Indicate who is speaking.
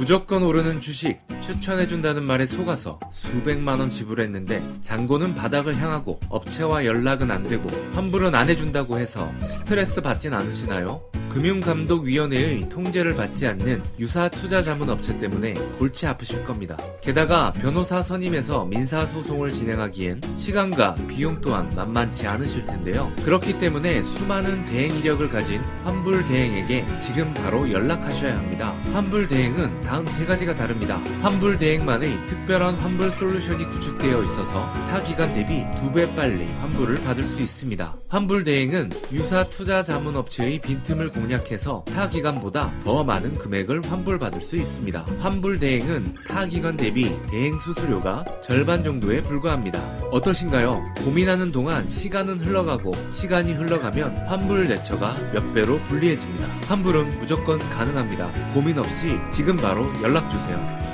Speaker 1: 무조건 오르는 주식 추천해준다는 말에 속아서 수백만원 지불했는데 잔고는 바닥을 향하고 업체와 연락은 안 되고 환불은 안 해준다고 해서 스트레스 받진 않으시나요? 금융감독위원회의 통제를 받지 않는 유사 투자 자문 업체 때문에 골치 아프실 겁니다. 게다가 변호사 선임해서 민사 소송을 진행하기엔 시간과 비용 또한 만만치 않으실 텐데요. 그렇기 때문에 수많은 대행 이력을 가진 환불 대행에게 지금 바로 연락하셔야 합니다. 환불 대행은 다음 세 가지가 다릅니다. 환불 대행만의 특별한 환불 솔루션이 구축되어 있어서 타 기간 대비 두 배 빨리 환불을 받을 수 있습니다. 환불 대행은 유사 투자 자문 업체의 빈틈을 공략해서 타 기간보다 더 많은 금액을 환불받을 수 있습니다. 환불 대행은 타 기간 대비 대행 수수료가 절반 정도에 불과합니다. 어떠신가요? 고민하는 동안 시간은 흘러가고 시간이 흘러가면 환불 대처가 몇 배로 불리해집니다. 환불은 무조건 가능합니다. 고민 없이 지금 바로 연락 주세요.